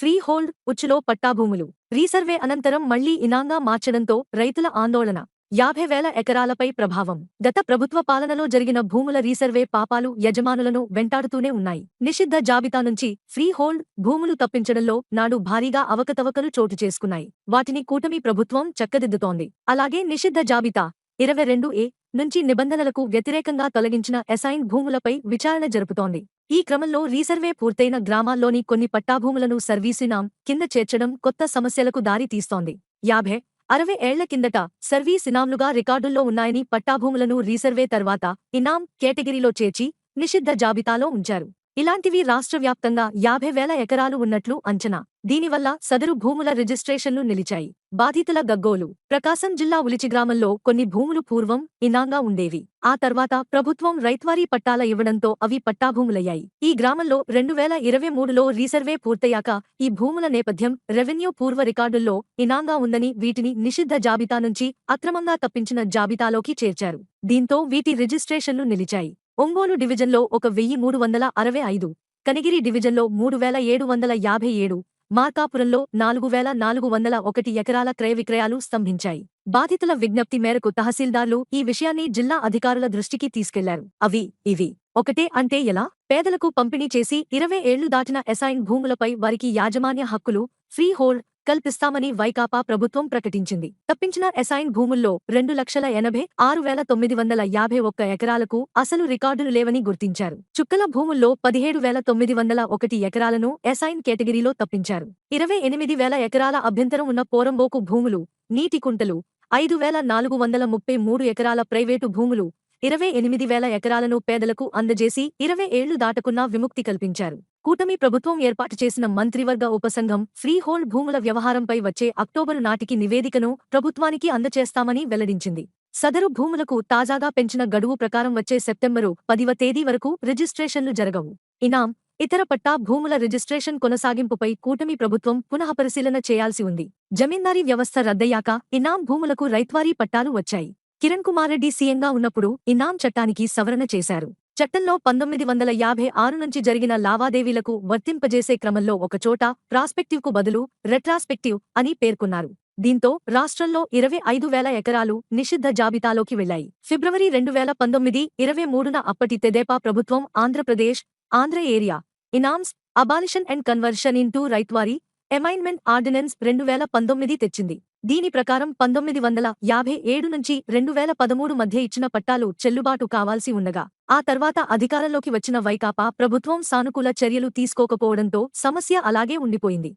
Freehold ఉచ్చులో పట్టాభూములు. Resurvey అనంతరం మళ్ళీ ఇనాంగా మార్చడంతో రైతుల ఆందోళన. యాభై వేల ఎకరాలపై ప్రభావం. గత ప్రభుత్వ పాలనలో జరిగిన భూముల రీసర్వే పాపాలు యజమానులను వెంటాడుతూనే ఉన్నాయి. నిషిద్ధ జాబితా నుంచి ఫ్రీహోల్డ్ భూములు తప్పించడంలో నాడు భారీగా అవకతవకలు చోటు చేసుకున్నాయి. వాటిని కూటమి ప్రభుత్వం చక్కదిద్దుతోంది. అలాగే నిషిద్ధ జాబితా ఇరవై రెండు ఏ నుంచి నిబంధనలకు వ్యతిరేకంగా తొలగించిన అసైన్ భూములపై విచారణ జరుపుతోంది. ఈ క్రమంలో రీసర్వే పూర్తయిన గ్రామాల్లోని కొన్ని పట్టాభూములను సర్వీసినాం కింద చేర్చడం కొత్త సమస్యలకు దారి తీస్తోంది. యాభై అరవై ఏళ్ళ కిందట సర్వీస్ ఇనాంలుగా రికార్డుల్లో ఉన్నాయని పట్టాభూములను రీసర్వే తర్వాత ఇనాం కేటగిరీలో చేర్చి నిషిద్ధ జాబితాలో ఉంచారు. ఇలాంటివి రాష్ట్ర వ్యాప్తంగా యాభై వేల ఎకరాలు ఉన్నట్లు అంచనా. దీనివల్ల సదరు భూముల రిజిస్ట్రేషన్లు నిలిచాయి. బాధితుల గగ్గోలు. ప్రకాశం జిల్లా ఉలిచి గ్రామంలో కొన్ని భూములు పూర్వం ఇనాంగా ఉండేవి. ఆ తర్వాత ప్రభుత్వం రైత్వారీ పట్టాల ఇవ్వడంతో అవి పట్టాభూములయ్యాయి. ఈ గ్రామంలో రెండు వేల ఇరవై మూడులో రీసర్వే పూర్తయ్యాక ఈ భూముల నేపథ్యం రెవెన్యూ పూర్వ రికార్డుల్లో ఇనాంగా ఉందని వీటిని నిషిద్ధ జాబితా నుంచి అక్రమంగా తప్పించిన జాబితాలోకి చేర్చారు. దీంతో వీటి రిజిస్ట్రేషన్లు నిలిచాయి. ఒంగోలు డివిజన్లో ఒక వెయ్యి మూడు వందల అరవై ఐదు కనిగిరి డివిజన్లో మూడు వేల ఏడు వందల యాభై ఏడు మార్కాపురంలో నాలుగు వేల నాలుగు వందల ఒకటి ఎకరాల క్రయ విక్రయాలు స్తంభించాయి. బాధితుల విజ్ఞప్తి మేరకు తహసీల్దార్లు ఈ విషయాన్ని జిల్లా అధికారుల దృష్టికి తీసుకెళ్ళారు. అవి ఇవి. ఒకటే అంటే ఎలా? పేదలకు పంపిణీ చేసి ఇరవై ఏళ్ళు దాటిన అసైన్ భూములపై వారికి యాజమాన్య హక్కులు ఫ్రీ హోల్డ్ కల్పిస్తామని వైకాపా ప్రభుత్వం ప్రకటించింది. తప్పించిన అసైన్ భూముల్లో రెండు లక్షల ఎనభై ఆరు వేల తొమ్మిది వందల యాభై ఒక్క ఎకరాలకు అసలు రికార్డులు లేవని గుర్తించారు. చుక్కల భూముల్లో పదిహేడు వేల తొమ్మిది వందల ఒకటి ఎకరాలను అసైన్ కేటగిరీలో తప్పించారు. ఇరవై ఎనిమిది వేల ఎకరాల అభ్యంతరం ఉన్న పోరంబోకు భూములు నీటి కుంటలు ఐదు వేల నాలుగు వందల ముప్పై మూడు ఎకరాల ప్రైవేటు భూములు ఇరవై ఎనిమిది వేల ఎకరాలను పేదలకు అందజేసి ఇరవై ఏళ్ళు దాటకున్నా విముక్తి కల్పించారు. కూటమి ప్రభుత్వం ఏర్పాటు చేసిన మంత్రివర్గ ఉపసంఘం ఫ్రీహోల్డ్ భూముల వ్యవహారంపై వచ్చే అక్టోబరు నాటికి నివేదికను ప్రభుత్వానికి అందచేస్తామని వెల్లడించింది. సదరు భూములకు తాజాగా పెంచిన గడువు ప్రకారం వచ్చే సెప్టెంబరు పదివ తేదీ వరకు రిజిస్ట్రేషన్లు జరగవు. ఇనాం ఇతర పట్టా భూముల రిజిస్ట్రేషన్ కొనసాగింపుపై కూటమి ప్రభుత్వం పునఃపరిశీలన చేయాల్సి ఉంది. జమీందారీ వ్యవస్థ రద్దయ్యాక ఇనాం భూములకు రైత్వారీ పట్టాలు వచ్చాయి. కిరణ్ కుమార్ రెడ్డి సీఎంగా ఉన్నప్పుడు ఇనాం చట్టానికి సవరణ చేశారు. చట్టంలో పంతొమ్మిది వందల యాభై ఆరు నుంచి జరిగిన లావాదేవీలకు వర్తింపజేసే క్రమంలో ఒకచోట ప్రాస్పెక్టివ్కు బదులు రెట్రాస్పెక్టివ్ అని పేర్కొన్నారు. దీంతో రాష్ట్రంలో ఇరవై ఐదు వేల ఎకరాలు నిషిద్ధ జాబితాలోకి వెళ్ళాయి ఫిబ్రవరి రెండు వేల పంతొమ్మిది ఇరవై మూడున అప్పటి తెదేపా ప్రభుత్వం Andhra Pradesh Andhra area inams abolition and conversion into ryotwari amendment ordinance రెండు వేల పంతొమ్మిది తెచ్చింది. దీని ప్రకారం పంతొమ్మిది వందల యాభై ఏడు నుంచి రెండు వేల పదమూడు మధ్య ఇచ్చిన పట్టాలు చెల్లుబాటు కావాల్సి ఉండగా ఆ తర్వాత అధికారంలోకి వచ్చిన వైకాపా ప్రభుత్వం సానుకూల చర్యలు తీసుకోకపోవడంతో సమస్య అలాగే ఉండిపోయింది.